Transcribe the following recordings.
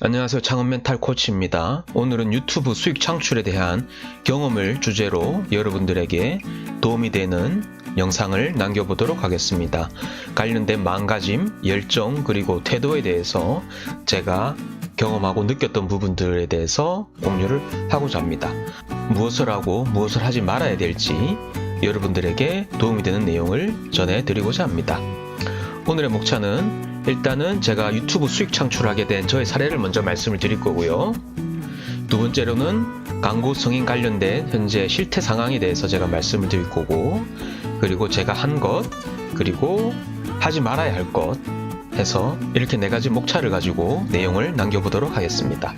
안녕하세요. 창업 멘탈 코치입니다. 오늘은 유튜브 수익 창출에 대한 경험을 주제로 여러분들에게 도움이 되는 영상을 남겨보도록 하겠습니다. 관련된 마음가짐, 열정, 그리고 태도에 대해서 제가 경험하고 느꼈던 부분들에 대해서 공유를 하고자 합니다. 무엇을 하고 무엇을 하지 말아야 될지 여러분들에게 도움이 되는 내용을 전해드리고자 합니다. 오늘의 목차는 일단은 제가 유튜브 수익 창출하게 된 저의 사례를 먼저 말씀을 드릴 거고요. 두 번째로는 광고 승인 관련된 현재 실태 상황에 대해서 제가 말씀을 드릴 거고, 그리고 제가 한 것, 그리고 하지 말아야 할 것 해서 이렇게 네 가지 목차를 가지고 내용을 남겨보도록 하겠습니다.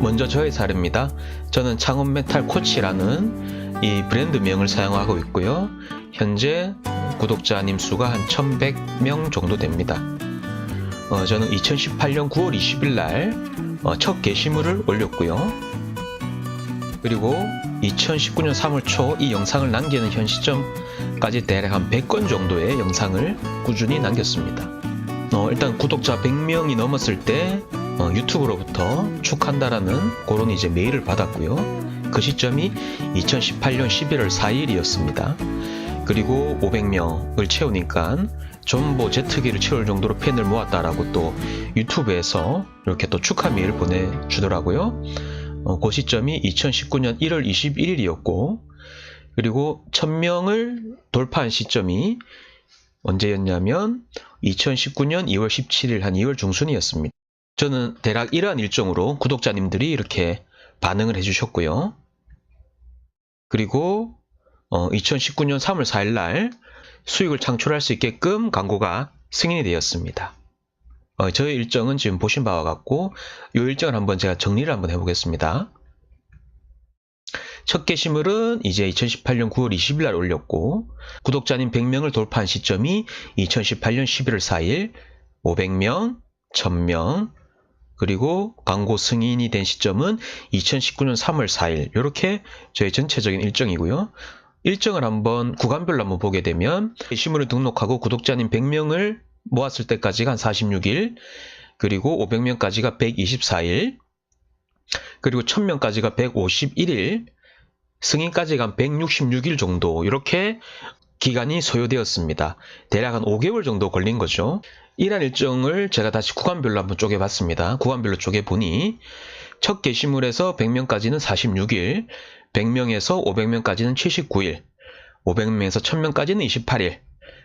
먼저 저의 사례입니다. 저는 창업 메탈 코치라는 이 브랜드명을 사용하고 있고요. 현재 구독자님 수가 한 1100명 정도 됩니다. 어, 저는 2018년 9월 20일 날 어, 첫 게시물을 올렸고요. 그리고 2019년 3월 초 이 영상을 남기는 현 시점까지 대략 한 100건 정도의 영상을 꾸준히 남겼습니다. 어, 일단 구독자 100명이 넘었을 때 어, 유튜브로부터 축한다라는 그런 이제 메일을 받았고요. 그 시점이 2018년 11월 4일이었습니다. 그리고 500명을 채우니까 전보 제트기를 채울 정도로 팬을 모았다라고 또 유튜브에서 이렇게 또 축하 메일을 보내주더라고요. 어, 그 시점이 2019년 1월 21일이었고, 그리고 1000명을 돌파한 시점이 언제였냐면 2019년 2월 17일 한 2월 중순이었습니다. 저는 대략 이러한 일정으로 구독자님들이 이렇게 반응을 해주셨고요. 그리고 어, 2019년 3월 4일 날 수익을 창출할 수 있게끔 광고가 승인이 되었습니다. 어, 저의 일정은 지금 보신 바와 같고 이 일정을 한번 제가 정리를 한번 해보겠습니다. 첫 게시물은 이제 2018년 9월 20일 날 올렸고 구독자님 100명을 돌파한 시점이 2018년 11월 4일 500명, 1000명 그리고 광고 승인이 된 시점은 2019년 3월 4일 이렇게 저의 전체적인 일정이고요. 일정을 한번 구간별로 한번 보게 되면 게시물을 등록하고 구독자님 100명을 모았을 때까지가 한 46일 그리고 500명까지가 124일 그리고 1000명까지가 151일 승인까지가 한 166일 정도 이렇게 기간이 소요되었습니다. 대략 한 5개월 정도 걸린 거죠. 이러한 일정을 제가 다시 구간별로 한번 쪼개봤습니다. 구간별로 쪼개보니 첫 게시물에서 100명까지는 46일, 100명에서 500명까지는 79일, 500명에서 1000명까지는 28일,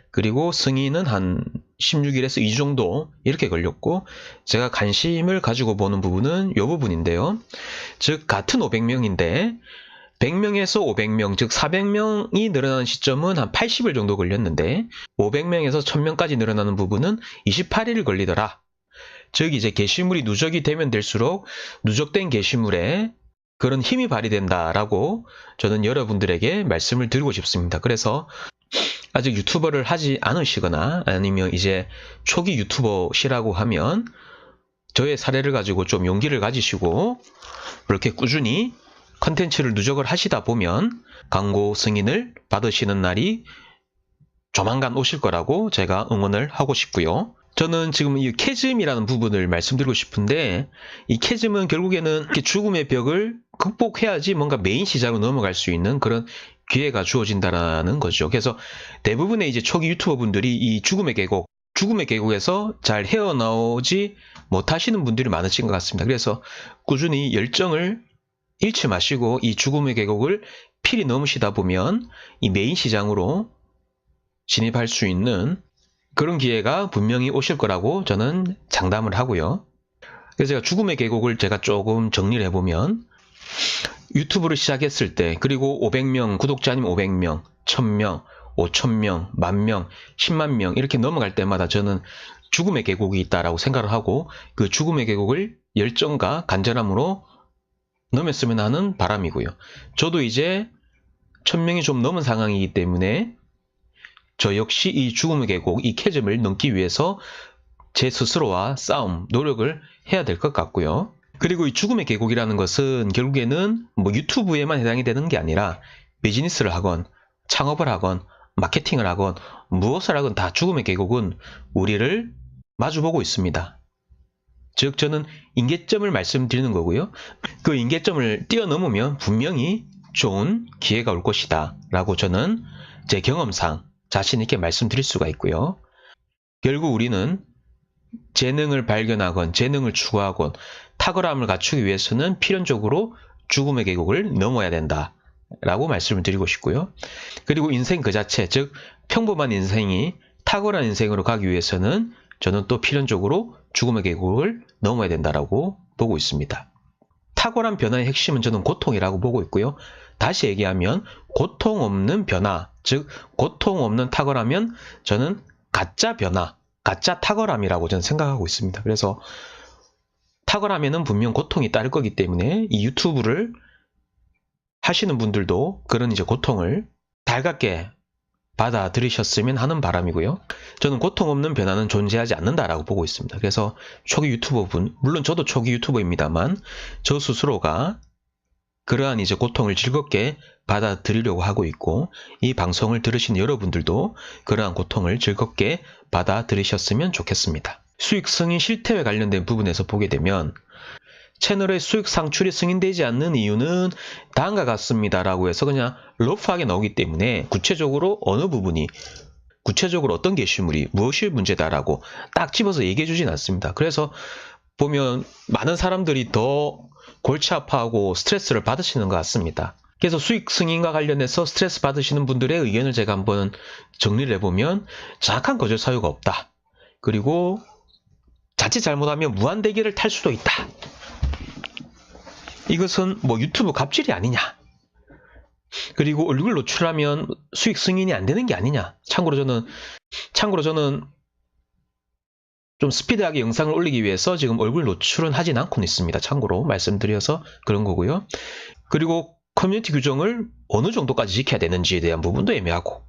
그리고 승인은 한 16일에서 2주 정도 이렇게 걸렸고 제가 관심을 가지고 보는 부분은 이 부분인데요. 즉 같은 500명인데 100명에서 500명, 즉 400명이 늘어나는 시점은 한 80일 정도 걸렸는데 500명에서 1000명까지 늘어나는 부분은 28일 걸리더라. 즉 이제 게시물이 누적이 되면 될수록 누적된 게시물에 그런 힘이 발휘된다라고 저는 여러분들에게 말씀을 드리고 싶습니다. 그래서 아직 유튜버를 하지 않으시거나 아니면 이제 초기 유튜버시라고 하면 저의 사례를 가지고 좀 용기를 가지시고 그렇게 꾸준히 컨텐츠를 누적을 하시다 보면 광고 승인을 받으시는 날이 조만간 오실 거라고 제가 응원을 하고 싶고요. 저는 지금 이 캐즘이라는 부분을 말씀드리고 싶은데 이 캐즘은 결국에는 이렇게 죽음의 벽을 극복해야지 뭔가 메인 시장으로 넘어갈 수 있는 그런 기회가 주어진다라는 거죠. 그래서 대부분의 이제 초기 유튜버 분들이 이 죽음의 계곡, 죽음의 계곡에서 잘 헤어나오지 못하시는 분들이 많으신 것 같습니다. 그래서 꾸준히 열정을 잃지 마시고 이 죽음의 계곡을 필히 넘으시다 보면 이 메인 시장으로 진입할 수 있는 그런 기회가 분명히 오실 거라고 저는 장담을 하고요. 그래서 제가 죽음의 계곡을 제가 조금 정리를 해보면 유튜브를 시작했을 때 그리고 500명 구독자님 500명 1000명 5000명 만명 10만명 이렇게 넘어갈 때마다 저는 죽음의 계곡이 있다라고 생각을 하고 그 죽음의 계곡을 열정과 간절함으로 넘었으면 하는 바람이고요. 저도 이제 1000명이 좀 넘은 상황이기 때문에 저 역시 이 죽음의 계곡, 이 캐즘을 넘기 위해서 제 스스로와 싸움, 노력을 해야 될 것 같고요. 그리고 이 죽음의 계곡이라는 것은 결국에는 뭐 유튜브에만 해당이 되는 게 아니라 비즈니스를 하건 창업을 하건 마케팅을 하건 무엇을 하건 다 죽음의 계곡은 우리를 마주보고 있습니다. 즉 저는 인계점을 말씀드리는 거고요. 그 인계점을 뛰어넘으면 분명히 좋은 기회가 올 것이다 라고 저는 제 경험상 자신 있게 말씀드릴 수가 있고요. 결국 우리는 재능을 발견하건 재능을 추구하건 탁월함을 갖추기 위해서는 필연적으로 죽음의 계곡을 넘어야 된다. 라고 말씀을 드리고 싶고요. 그리고 인생 그 자체, 즉 평범한 인생이 탁월한 인생으로 가기 위해서는 저는 또 필연적으로 죽음의 계곡을 넘어야 된다라고 보고 있습니다. 탁월한 변화의 핵심은 저는 고통이라고 보고 있고요. 다시 얘기하면 고통 없는 변화, 즉 고통 없는 탁월하면 저는 가짜 변화, 가짜 탁월함이라고 저는 생각하고 있습니다. 그래서 탁월하면은 분명 고통이 따를 거기 때문에 이 유튜브를 하시는 분들도 그런 이제 고통을 달갑게 받아들이셨으면 하는 바람이고요. 저는 고통 없는 변화는 존재하지 않는다라고 보고 있습니다. 그래서 초기 유튜버분, 물론 저도 초기 유튜버입니다만 저 스스로가 그러한 이제 고통을 즐겁게 받아들이려고 하고 있고 이 방송을 들으신 여러분들도 그러한 고통을 즐겁게 받아들이셨으면 좋겠습니다. 수익 승인 실태와 관련된 부분에서 보게 되면 채널의 수익 상출이 승인되지 않는 이유는 다음과 같습니다 라고 해서 그냥 러프하게 나오기 때문에 구체적으로 어느 부분이 구체적으로 어떤 게시물이 무엇이 문제다라고 딱 집어서 얘기해 주진 않습니다. 그래서 보면 많은 사람들이 더 골치 아파하고 스트레스를 받으시는 것 같습니다. 그래서 수익 승인과 관련해서 스트레스 받으시는 분들의 의견을 제가 한번 정리를 해보면 정확한 거절 사유가 없다. 그리고 자칫 잘못하면 무한 대기를 탈 수도 있다. 이것은 뭐 유튜브 갑질이 아니냐. 그리고 얼굴 노출하면 수익 승인이 안 되는 게 아니냐. 참고로 저는 참고로 저는 좀 스피드하게 영상을 올리기 위해서 지금 얼굴 노출은 하진 않고 있습니다. 참고로 말씀드려서 그런 거고요. 그리고 커뮤니티 규정을 어느 정도까지 지켜야 되는지에 대한 부분도 애매하고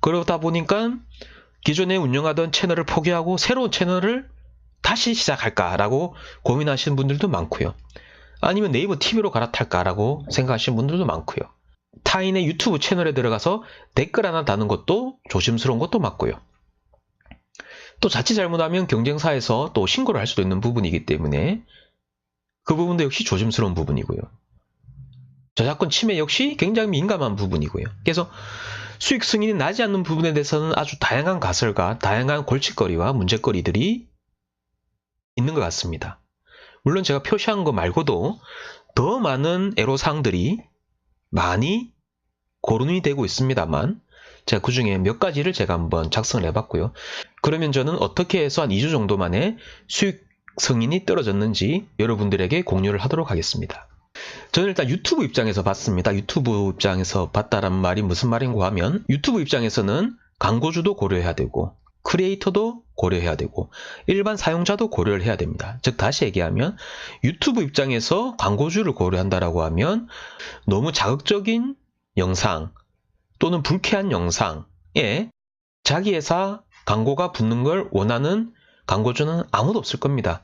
그러다 보니까 기존에 운영하던 채널을 포기하고 새로운 채널을 다시 시작할까라고 고민하시는 분들도 많고요. 아니면 네이버 TV로 갈아탈까라고 생각하시는 분들도 많고요. 타인의 유튜브 채널에 들어가서 댓글 하나 다는 것도 조심스러운 것도 맞고요. 또 자칫 잘못하면 경쟁사에서 또 신고를 할 수도 있는 부분이기 때문에 그 부분도 역시 조심스러운 부분이고요. 저작권 침해 역시 굉장히 민감한 부분이고요. 그래서 수익 승인이 나지 않는 부분에 대해서는 아주 다양한 가설과 다양한 골칫거리와 문제거리들이 있는 것 같습니다. 물론 제가 표시한 거 말고도 더 많은 애로사항들이 많이 고른이 되고 있습니다만 제가 그 중에 몇 가지를 제가 한번 작성을 해봤고요. 그러면 저는 어떻게 해서 한 2주 정도 만에 수익 승인이 떨어졌는지 여러분들에게 공유를 하도록 하겠습니다. 저는 일단 유튜브 입장에서 봤습니다. 유튜브 입장에서 봤다란 말이 무슨 말인가 하면 유튜브 입장에서는 광고주도 고려해야 되고 크리에이터도 고려해야 되고 일반 사용자도 고려를 해야 됩니다. 즉 다시 얘기하면 유튜브 입장에서 광고주를 고려한다라고 하면 너무 자극적인 영상 또는 불쾌한 영상에 자기 회사 광고가 붙는 걸 원하는 광고주는 아무도 없을 겁니다.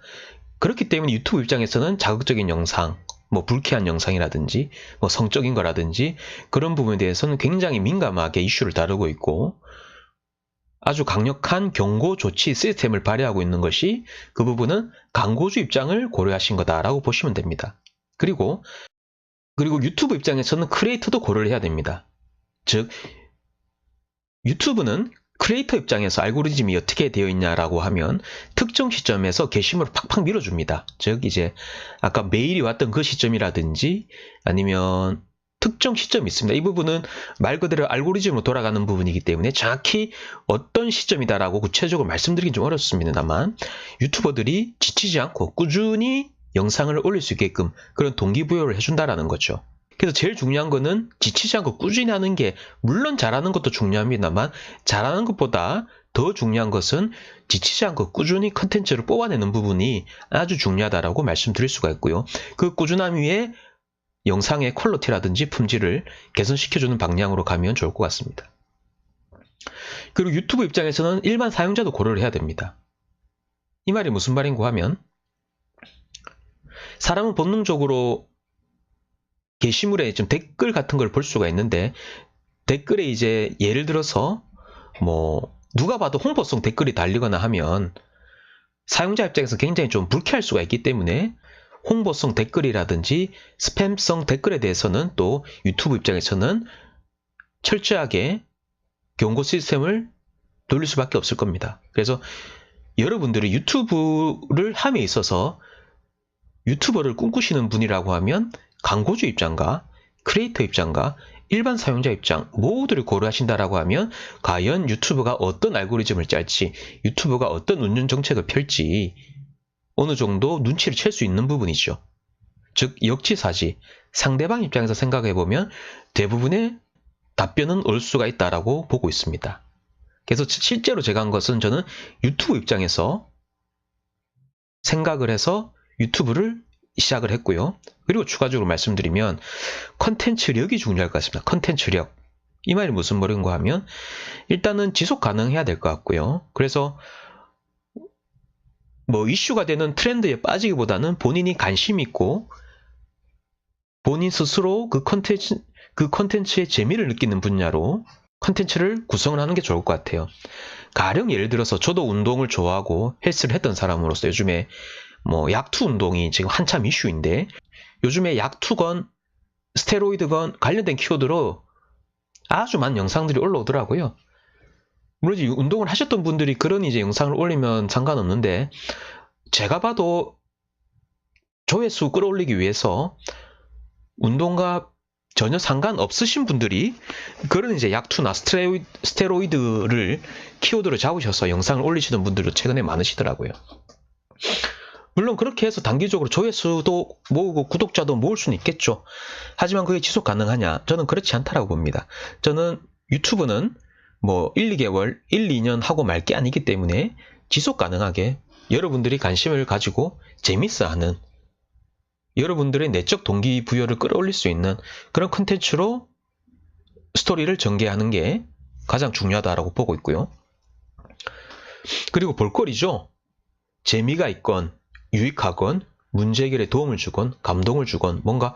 그렇기 때문에 유튜브 입장에서는 자극적인 영상, 뭐 불쾌한 영상이라든지 뭐 성적인 거라든지 그런 부분에 대해서는 굉장히 민감하게 이슈를 다루고 있고 아주 강력한 경고 조치 시스템을 발휘하고 있는 것이 그 부분은 광고주 입장을 고려하신 거다라고 보시면 됩니다. 그리고 그리고 유튜브 입장에서는 크리에이터도 고려를 해야 됩니다. 즉 유튜브는 크리에이터 입장에서 알고리즘이 어떻게 되어 있냐라고 하면 특정 시점에서 게시물을 팍팍 밀어줍니다. 즉 이제 아까 메일이 왔던 그 시점이라든지 아니면 특정 시점이 있습니다. 이 부분은 말 그대로 알고리즘으로 돌아가는 부분이기 때문에 정확히 어떤 시점이다라고 구체적으로 말씀드리긴 좀 어렵습니다만 유튜버들이 지치지 않고 꾸준히 영상을 올릴 수 있게끔 그런 동기부여를 해준다라는 거죠. 그래서 제일 중요한 거는 지치지 않고 꾸준히 하는 게 물론 잘하는 것도 중요합니다만 잘하는 것보다 더 중요한 것은 지치지 않고 꾸준히 컨텐츠를 뽑아내는 부분이 아주 중요하다라고 말씀드릴 수가 있고요. 그 꾸준함 위에 영상의 퀄리티라든지 품질을 개선시켜주는 방향으로 가면 좋을 것 같습니다. 그리고 유튜브 입장에서는 일반 사용자도 고려를 해야 됩니다. 이 말이 무슨 말인고 하면 사람은 본능적으로 게시물에 좀 댓글 같은 걸 볼 수가 있는데 댓글에 이제 예를 들어서 뭐 누가 봐도 홍보성 댓글이 달리거나 하면 사용자 입장에서 굉장히 좀 불쾌할 수가 있기 때문에 홍보성 댓글이라든지 스팸성 댓글에 대해서는 또 유튜브 입장에서는 철저하게 경고 시스템을 돌릴 수밖에 없을 겁니다. 그래서 여러분들이 유튜브를 함에 있어서 유튜버를 꿈꾸시는 분이라고 하면 광고주 입장과 크리에이터 입장과 일반 사용자 입장 모두를 고려하신다라고 하면 과연 유튜브가 어떤 알고리즘을 짤지 유튜브가 어떤 운영 정책을 펼지 어느 정도 눈치를 챌 수 있는 부분이죠. 즉 역지사지 상대방 입장에서 생각해 보면 대부분의 답변은 올 수가 있다라고 보고 있습니다. 그래서 실제로 제가 한 것은 저는 유튜브 입장에서 생각을 해서 유튜브를 시작을 했고요. 그리고 추가적으로 말씀드리면 컨텐츠력이 중요할 것 같습니다. 컨텐츠력. 이 말이 무슨 말인가 하면 일단은 지속 가능해야 될 것 같고요. 그래서 뭐 이슈가 되는 트렌드에 빠지기보다는 본인이 관심 있고 본인 스스로 그 컨텐츠 그 컨텐츠의 재미를 느끼는 분야로 컨텐츠를 구성을 하는 게 좋을 것 같아요. 가령 예를 들어서 저도 운동을 좋아하고 헬스를 했던 사람으로서 요즘에 뭐 약투 운동이 지금 한참 이슈인데 요즘에 약투건 스테로이드건 관련된 키워드로 아주 많은 영상들이 올라오더라고요. 물론 운동을 하셨던 분들이 그런 이제 영상을 올리면 상관없는데 제가 봐도 조회수 끌어올리기 위해서 운동과 전혀 상관없으신 분들이 그런 이제 약투나 스테로이드, 스테로이드를 키워드로 잡으셔서 영상을 올리시는 분들도 최근에 많으시더라고요. 물론 그렇게 해서 단기적으로 조회수도 모으고 구독자도 모을 수는 있겠죠. 하지만 그게 지속 가능하냐? 저는 그렇지 않다라고 봅니다. 저는 유튜브는 뭐 1, 2개월, 1, 2년 하고 말 게 아니기 때문에 지속 가능하게 여러분들이 관심을 가지고 재밌어 하는 여러분들의 내적 동기부여를 끌어올릴 수 있는 그런 컨텐츠로 스토리를 전개하는 게 가장 중요하다고 보고 있고요. 그리고 볼거리죠. 재미가 있건 유익하건 문제 해결에 도움을 주건 감동을 주건 뭔가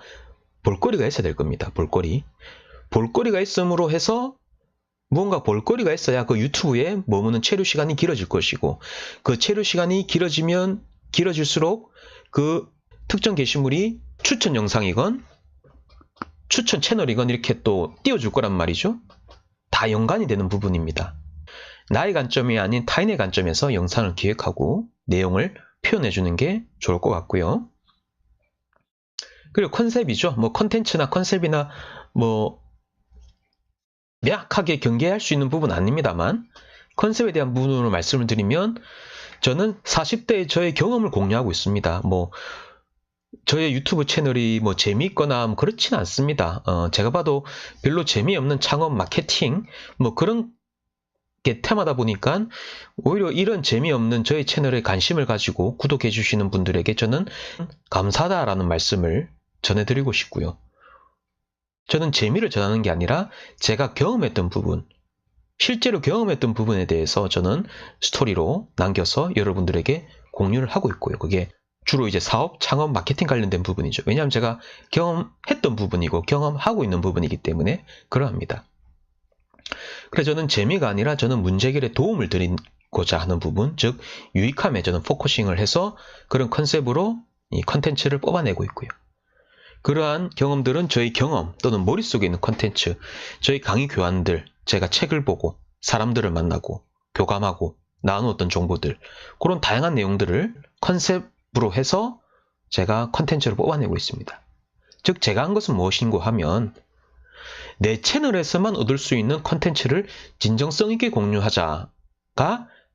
볼거리가 있어야 될 겁니다. 볼거리. 볼거리가 있음으로 해서 무언가 볼거리가 있어야 그 유튜브에 머무는 체류 시간이 길어질 것이고 그 체류 시간이 길어지면 길어질수록 그 특정 게시물이 추천 영상이건 추천 채널이건 이렇게 또 띄워줄 거란 말이죠. 다 연관이 되는 부분입니다. 나의 관점이 아닌 타인의 관점에서 영상을 기획하고 내용을 표현해 주는 게 좋을 것 같고요. 그리고 컨셉이죠. 뭐 컨텐츠나 컨셉이나 뭐 명확하게 경계할 수 있는 부분 아닙니다만 컨셉에 대한 부분으로 말씀을 드리면 저는 40대의 저의 경험을 공유하고 있습니다. 뭐 저의 유튜브 채널이 뭐 재미있거나 뭐 그렇지는 않습니다. 어, 제가 봐도 별로 재미없는 창업 마케팅 뭐 그런 게 테마다 보니까 오히려 이런 재미없는 저의 채널에 관심을 가지고 구독해 주시는 분들에게 저는 감사하다라는 말씀을 전해드리고 싶고요. 저는 재미를 전하는 게 아니라 제가 경험했던 부분, 실제로 경험했던 부분에 대해서 저는 스토리로 남겨서 여러분들에게 공유를 하고 있고요. 그게 주로 이제 사업, 창업, 마케팅 관련된 부분이죠. 왜냐하면 제가 경험했던 부분이고 경험하고 있는 부분이기 때문에 그러합니다. 그래서 저는 재미가 아니라 저는 문제 해결에 도움을 드리고자 하는 부분, 즉 유익함에 저는 포커싱을 해서 그런 컨셉으로 이 컨텐츠를 뽑아내고 있고요. 그러한 경험들은 저희 경험 또는 머릿속에 있는 컨텐츠, 저희 강의 교환들, 제가 책을 보고 사람들을 만나고 교감하고 나누었던 정보들, 그런 다양한 내용들을 컨셉으로 해서 제가 컨텐츠를 뽑아내고 있습니다. 즉 제가 한 것은 무엇인고 하면 내 채널에서만 얻을 수 있는 컨텐츠를 진정성 있게 공유하자가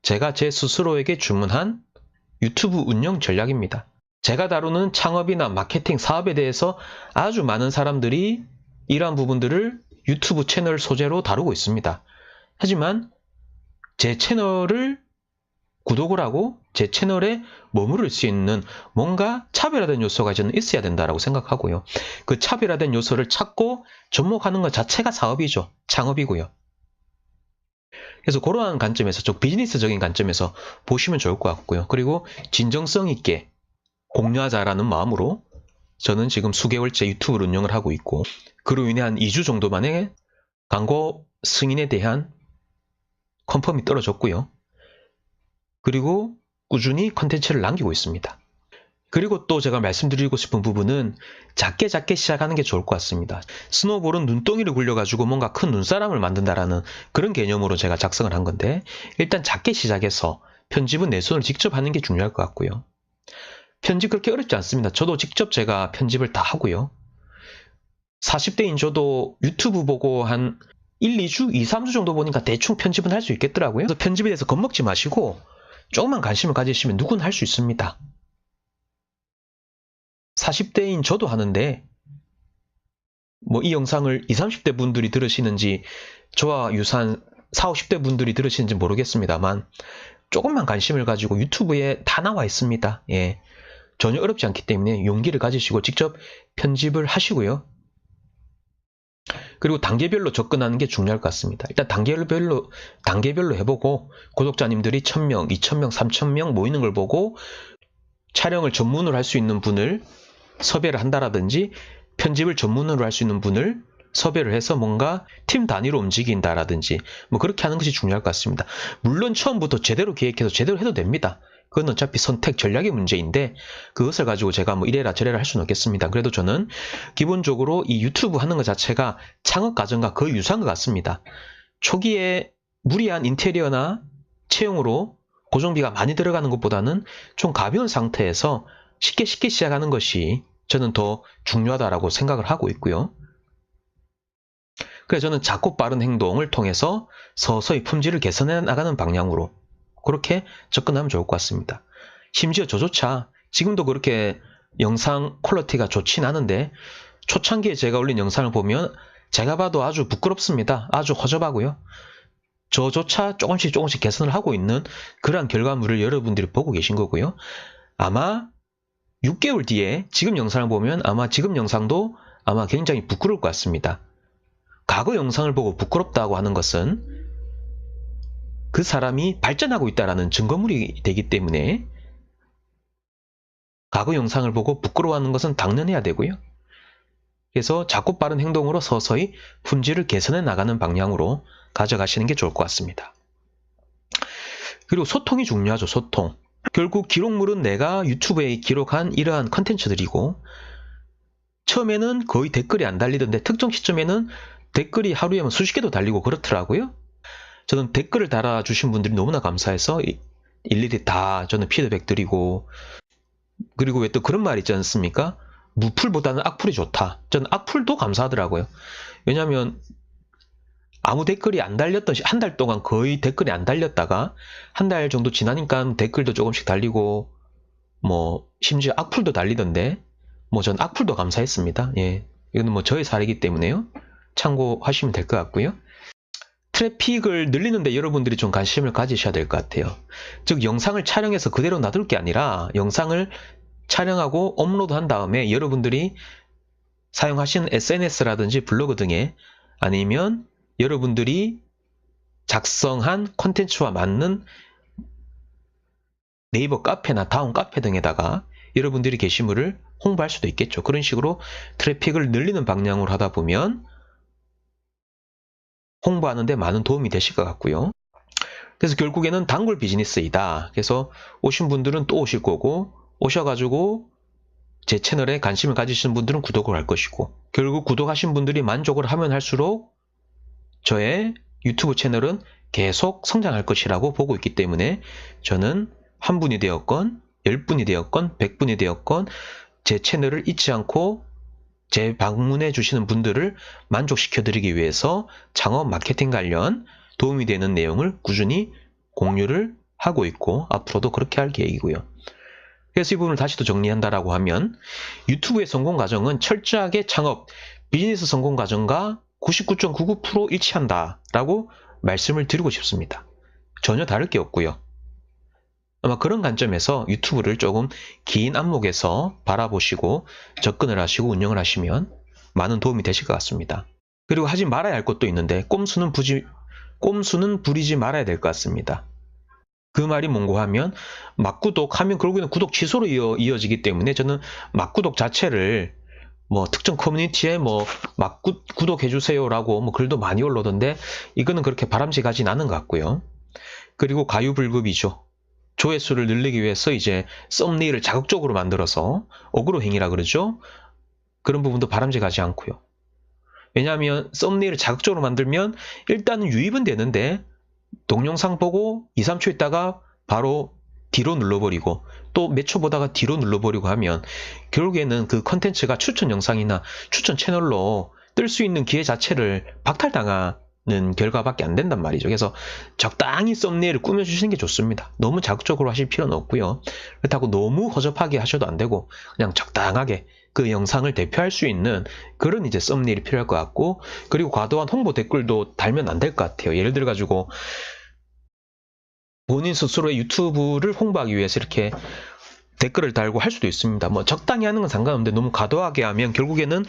제가 제 스스로에게 주문한 유튜브 운영 전략입니다. 제가 다루는 창업이나 마케팅 사업에 대해서 아주 많은 사람들이 이러한 부분들을 유튜브 채널 소재로 다루고 있습니다. 하지만 제 채널을 구독을 하고 제 채널에 머무를 수 있는 뭔가 차별화된 요소가 저는 있어야 된다고 생각하고요. 그 차별화된 요소를 찾고 접목하는 것 자체가 사업이죠. 창업이고요. 그래서 그러한 관점에서 좀 비즈니스적인 관점에서 보시면 좋을 것 같고요. 그리고 진정성 있게 공유하자라는 마음으로 저는 지금 수개월째 유튜브를 운영을 하고 있고 그로 인해 한 2주 정도 만에 광고 승인에 대한 컨펌이 떨어졌고요. 그리고 꾸준히 컨텐츠를 남기고 있습니다. 그리고 또 제가 말씀드리고 싶은 부분은 작게 작게 시작하는 게 좋을 것 같습니다. 스노볼은 눈덩이를 굴려가지고 뭔가 큰 눈사람을 만든다라는 그런 개념으로 제가 작성을 한 건데 일단 작게 시작해서 편집은 내 손을 직접 하는 게 중요할 것 같고요. 편집 그렇게 어렵지 않습니다. 저도 직접 제가 편집을 다 하고요. 40대인 저도 유튜브 보고 한 1, 2주, 2, 3주 정도 보니까 대충 편집은 할 수 있겠더라고요. 그래서 편집에 대해서 겁먹지 마시고 조금만 관심을 가지시면 누구나 할 수 있습니다. 40대인 저도 하는데 뭐 이 영상을 20, 30대 분들이 들으시는지 저와 유사한 40, 50대 분들이 들으시는지 모르겠습니다만 조금만 관심을 가지고 유튜브에 다 나와 있습니다. 예. 전혀 어렵지 않기 때문에 용기를 가지시고 직접 편집을 하시고요. 그리고 단계별로 접근하는 게 중요할 것 같습니다. 일단 단계별로 단계별로 해보고 구독자님들이 1000명, 2000명, 3000명 모이는 걸 보고 촬영을 전문으로 할 수 있는 분을 섭외를 한다라든지 편집을 전문으로 할 수 있는 분을 섭외를 해서 뭔가 팀 단위로 움직인다라든지 뭐 그렇게 하는 것이 중요할 것 같습니다. 물론 처음부터 제대로 기획해서 제대로 해도 됩니다. 그건 어차피 선택 전략의 문제인데 그것을 가지고 제가 뭐 이래라 저래라 할 수는 없겠습니다. 그래도 저는 기본적으로 이 유튜브 하는 것 자체가 창업 과정과 거의 유사한 것 같습니다. 초기에 무리한 인테리어나 채용으로 고정비가 많이 들어가는 것보다는 좀 가벼운 상태에서 쉽게 쉽게 시작하는 것이 저는 더 중요하다라고 생각을 하고 있고요. 그래서 저는 작고 빠른 행동을 통해서 서서히 품질을 개선해 나가는 방향으로 그렇게 접근하면 좋을 것 같습니다. 심지어 저조차 지금도 그렇게 영상 퀄리티가 좋진 않은데 초창기에 제가 올린 영상을 보면 제가 봐도 아주 부끄럽습니다. 아주 허접하고요. 저조차 조금씩 조금씩 개선을 하고 있는 그러한 결과물을 여러분들이 보고 계신 거고요. 아마 6개월 뒤에 지금 영상을 보면 아마 지금 영상도 아마 굉장히 부끄러울 것 같습니다. 과거 영상을 보고 부끄럽다고 하는 것은 그 사람이 발전하고 있다는 증거물이 되기 때문에 과거 영상을 보고 부끄러워하는 것은 당연해야 되고요. 그래서 작고 빠른 행동으로 서서히 품질을 개선해 나가는 방향으로 가져가시는 게 좋을 것 같습니다. 그리고 소통이 중요하죠. 소통. 결국 기록물은 내가 유튜브에 기록한 이러한 컨텐츠들이고 처음에는 거의 댓글이 안 달리던데 특정 시점에는 댓글이 하루에 뭐 수십 개도 달리고 그렇더라고요. 저는 댓글을 달아주신 분들이 너무나 감사해서 일일이 다 저는 피드백 드리고 그리고 왜 또 그런 말 있지 않습니까? 무풀보다는 악플이 좋다. 저는 악플도 감사하더라고요. 왜냐하면 아무 댓글이 안 달렸던 한 달 동안 거의 댓글이 안 달렸다가 한 달 정도 지나니까 댓글도 조금씩 달리고 뭐 심지어 악플도 달리던데 뭐 전 악플도 감사했습니다. 예. 이거는 뭐 저의 사례이기 때문에요. 참고하시면 될 것 같고요. 트래픽을 늘리는데 여러분들이 좀 관심을 가지셔야 될 것 같아요. 즉 영상을 촬영해서 그대로 놔둘 게 아니라 영상을 촬영하고 업로드 한 다음에 여러분들이 사용하시는 SNS라든지 블로그 등에 아니면 여러분들이 작성한 콘텐츠와 맞는 네이버 카페나 다운 카페 등에다가 여러분들이 게시물을 홍보할 수도 있겠죠. 그런 식으로 트래픽을 늘리는 방향으로 하다 보면 홍보하는 데 많은 도움이 되실 것 같고요. 그래서 결국에는 단골 비즈니스이다. 그래서 오신 분들은 또 오실 거고 오셔가지고 제 채널에 관심을 가지시는 분들은 구독을 할 것이고 결국 구독하신 분들이 만족을 하면 할수록 저의 유튜브 채널은 계속 성장할 것이라고 보고 있기 때문에 저는 한 분이 되었건 10분이 되었건 100분이 되었건 제 채널을 잊지 않고 제 방문해 주시는 분들을 만족시켜 드리기 위해서 창업 마케팅 관련 도움이 되는 내용을 꾸준히 공유를 하고 있고 앞으로도 그렇게 할 계획이고요. 그래서 이 부분을 다시 또 정리한다라고 하면 유튜브의 성공 과정은 철저하게 창업, 비즈니스 성공 과정과 99.99% 일치한다라고 말씀을 드리고 싶습니다. 전혀 다를 게 없고요. 아마 그런 관점에서 유튜브를 조금 긴 안목에서 바라보시고 접근을 하시고 운영을 하시면 많은 도움이 되실 것 같습니다. 그리고 하지 말아야 할 것도 있는데 꼼수는 부지, 꼼수는 부리지 말아야 될 것 같습니다. 그 말이 뭔고 하면 막구독 하면 결국에는 구독 취소로 이어, 이어지기 때문에 저는 막구독 자체를 뭐 특정 커뮤니티에 뭐 막구 구독해 주세요라고 뭐 글도 많이 올라오던데 이거는 그렇게 바람직하진 않은 것 같고요. 그리고 가유불급이죠. 조회수를 늘리기 위해서 이제 썸네일을 자극적으로 만들어서 어그로 행위라 그러죠. 그런 부분도 바람직하지 않고요. 왜냐하면 썸네일을 자극적으로 만들면 일단은 유입은 되는데 동영상 보고 2, 3초 있다가 바로 뒤로 눌러버리고 또 몇 초 보다가 뒤로 눌러버리고 하면 결국에는 그 컨텐츠가 추천 영상이나 추천 채널로 뜰 수 있는 기회 자체를 박탈당하 는 결과밖에 안 된단 말이죠. 그래서 적당히 썸네일을 꾸며주시는 게 좋습니다. 너무 자극적으로 하실 필요는 없고요. 그렇다고 너무 허접하게 하셔도 안 되고 그냥 적당하게 그 영상을 대표할 수 있는 그런 이제 썸네일이 필요할 것 같고 그리고 과도한 홍보 댓글도 달면 안 될 것 같아요. 예를 들어 가지고 본인 스스로의 유튜브를 홍보하기 위해서 이렇게 댓글을 달고 할 수도 있습니다. 뭐 적당히 하는 건 상관없는데 너무 과도하게 하면 결국에는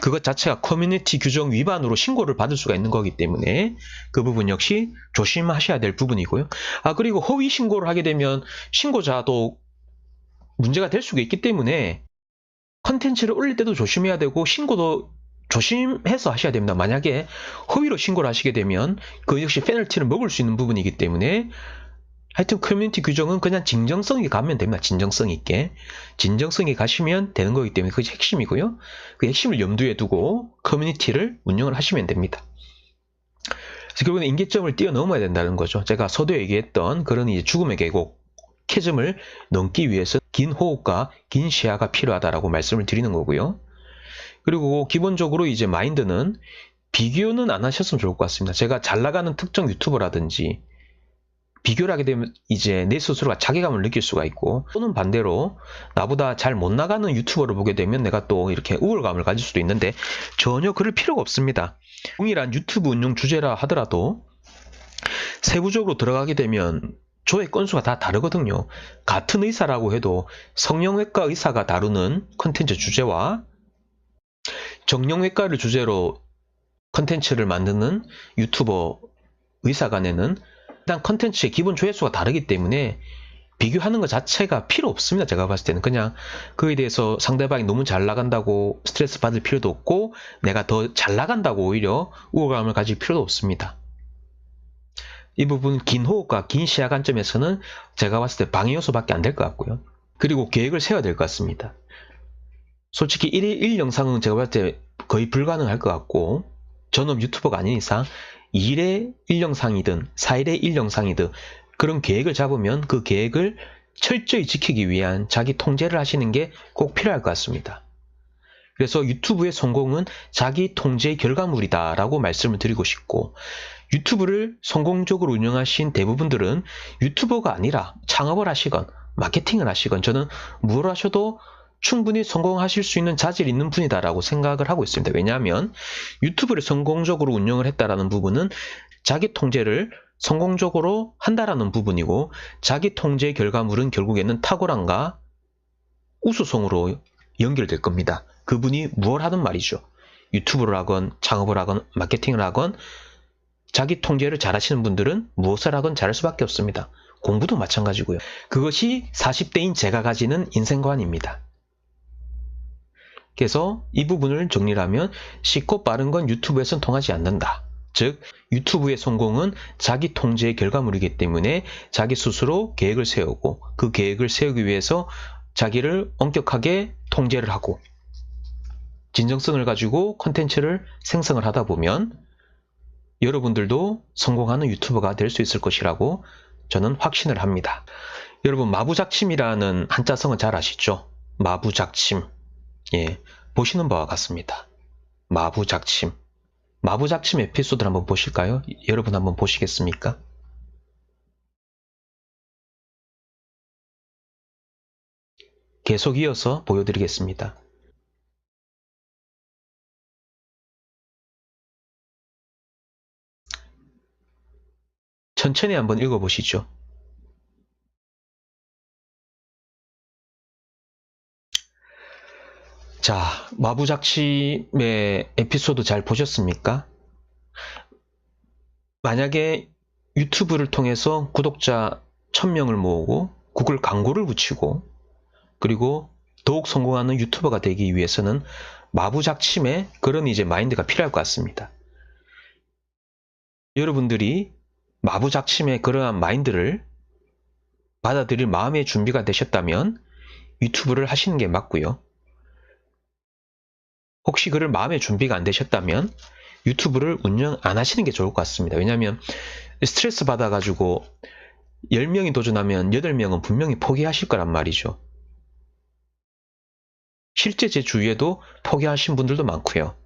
그것 자체가 커뮤니티 규정 위반으로 신고를 받을 수가 있는 거기 때문에 그 부분 역시 조심하셔야 될 부분이고요. 아 그리고 허위 신고를 하게 되면 신고자도 문제가 될 수가 있기 때문에 컨텐츠를 올릴 때도 조심해야 되고 신고도 조심해서 하셔야 됩니다. 만약에 허위로 신고를 하시게 되면 그 역시 페널티를 먹을 수 있는 부분이기 때문에 하여튼 커뮤니티 규정은 그냥 진정성이 가면 됩니다. 진정성 있게. 진정성이 가시면 되는 거기 때문에 그게 핵심이고요. 그 핵심을 염두에 두고 커뮤니티를 운영을 하시면 됩니다. 그래서 결국은 인계점을 뛰어넘어야 된다는 거죠. 제가 서두에 얘기했던 그런 이제 죽음의 계곡, 캐즘을 넘기 위해서 긴 호흡과 긴 시야가 필요하다라고 말씀을 드리는 거고요. 그리고 기본적으로 이제 마인드는 비교는 안 하셨으면 좋을 것 같습니다. 제가 잘 나가는 특정 유튜버라든지 비교를 하게 되면 이제 내 스스로가 자괴감을 느낄 수가 있고 또는 반대로 나보다 잘 못 나가는 유튜버를 보게 되면 내가 또 이렇게 우월감을 가질 수도 있는데 전혀 그럴 필요가 없습니다. 동일한 유튜브 운영 주제라 하더라도 세부적으로 들어가게 되면 조회 건수가 다 다르거든요. 같은 의사라고 해도 성형외과 의사가 다루는 컨텐츠 주제와 정형외과를 주제로 컨텐츠를 만드는 유튜버 의사 간에는 일단 컨텐츠의 기본 조회수가 다르기 때문에 비교하는 것 자체가 필요 없습니다. 제가 봤을 때는 그냥 그에 대해서 상대방이 너무 잘 나간다고 스트레스 받을 필요도 없고 내가 더 잘 나간다고 오히려 우월감을 가질 필요도 없습니다. 이 부분 긴 호흡과 긴 시야 관점에서는 제가 봤을 때 방해 요소밖에 안 될 것 같고요. 그리고 계획을 세워야 될 것 같습니다. 솔직히 1일 1 영상은 제가 봤을 때 거의 불가능할 것 같고 전업 유튜버가 아닌 이상 2일에 1영상이든 4일에 1영상이든 그런 계획을 잡으면 그 계획을 철저히 지키기 위한 자기 통제를 하시는 게 꼭 필요할 것 같습니다. 그래서 유튜브의 성공은 자기 통제의 결과물이다 라고 말씀을 드리고 싶고 유튜브를 성공적으로 운영하신 대부분들은 유튜버가 아니라 창업을 하시건 마케팅을 하시건 저는 뭘 하셔도 충분히 성공하실 수 있는 자질이 있는 분이다라고 생각을 하고 있습니다. 왜냐하면 유튜브를 성공적으로 운영을 했다라는 부분은 자기 통제를 성공적으로 한다라는 부분이고 자기 통제의 결과물은 결국에는 탁월함과 우수성으로 연결될 겁니다. 그분이 무엇 하든 말이죠. 유튜브를 하건 창업을 하건 마케팅을 하건 자기 통제를 잘 하시는 분들은 무엇을 하건 잘할 수밖에 없습니다. 공부도 마찬가지고요. 그것이 40대인 제가 가지는 인생관입니다. 그래서 이 부분을 정리를 하면 쉽고 빠른 건 유튜브에선 통하지 않는다. 즉 유튜브의 성공은 자기 통제의 결과물이기 때문에 자기 스스로 계획을 세우고 그 계획을 세우기 위해서 자기를 엄격하게 통제를 하고 진정성을 가지고 컨텐츠를 생성을 하다 보면 여러분들도 성공하는 유튜버가 될 수 있을 것이라고 저는 확신을 합니다. 여러분 마부작침이라는 한자성은 잘 아시죠? 마부작침. 예, 보시는 바와 같습니다. 마부작침. 마부작침 에피소드를 한번 보실까요? 여러분 한번 보시겠습니까? 계속 이어서 보여드리겠습니다. 천천히 한번 읽어보시죠. 자, 마부작침의 에피소드 잘 보셨습니까? 만약에 유튜브를 통해서 구독자 1000명을 모으고 구글 광고를 붙이고 그리고 더욱 성공하는 유튜버가 되기 위해서는 마부작침의 그런 이제 마인드가 필요할 것 같습니다. 여러분들이 마부작침의 그러한 마인드를 받아들일 마음의 준비가 되셨다면 유튜브를 하시는 게 맞고요. 혹시 그럴 마음의 준비가 안 되셨다면 유튜브를 운영 안 하시는 게 좋을 것 같습니다. 왜냐하면 스트레스 받아가지고 10명이 도전하면 8명은 분명히 포기하실 거란 말이죠. 실제 제 주위에도 포기하신 분들도 많고요.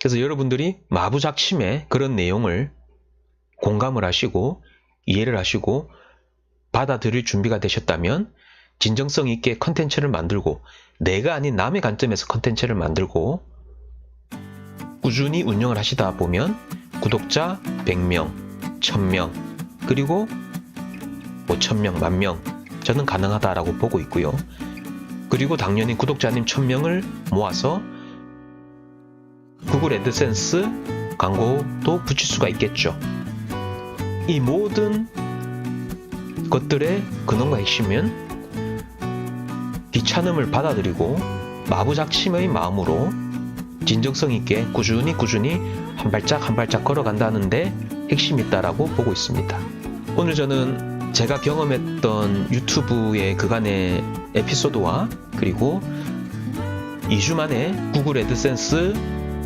그래서 여러분들이 마부작침의 그런 내용을 공감을 하시고 이해를 하시고 받아들일 준비가 되셨다면 진정성 있게 컨텐츠를 만들고 내가 아닌 남의 관점에서 컨텐츠를 만들고 꾸준히 운영을 하시다 보면 구독자 100명, 1000명, 그리고 5000명, 만명 저는 가능하다라고 보고 있고요. 그리고 당연히 구독자님 1000명을 모아서 구글 애드센스 광고도 붙일 수가 있겠죠. 이 모든 것들의 근원과 핵심은 귀찮음을 받아들이고 마부작침의 마음으로 진정성 있게 꾸준히 꾸준히 한 발짝 한 발짝 걸어간다는데 핵심이 있다라고 보고 있습니다. 오늘 저는 제가 경험했던 유튜브의 그간의 에피소드와 그리고 2주 만에 구글 애드센스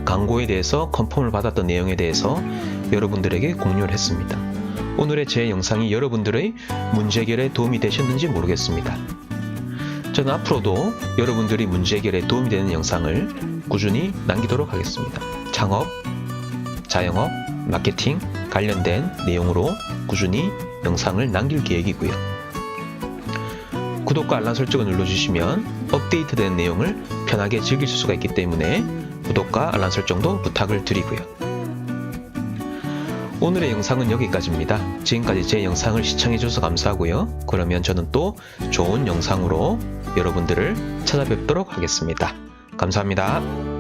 광고에 대해서 컨펌을 받았던 내용에 대해서 여러분들에게 공유를 했습니다. 오늘의 제 영상이 여러분들의 문제 해결에 도움이 되셨는지 모르겠습니다. 저는 앞으로도 여러분들이 문제 해결에 도움이 되는 영상을 꾸준히 남기도록 하겠습니다. 창업, 자영업, 마케팅 관련된 내용으로 꾸준히 영상을 남길 계획이고요. 구독과 알람 설정을 눌러주시면 업데이트된 내용을 편하게 즐길 수가 있기 때문에 구독과 알람 설정도 부탁을 드리고요. 오늘의 영상은 여기까지입니다. 지금까지 제 영상을 시청해주셔서 감사하고요. 그러면 저는 또 좋은 영상으로 여러분들을 찾아뵙도록 하겠습니다. 감사합니다.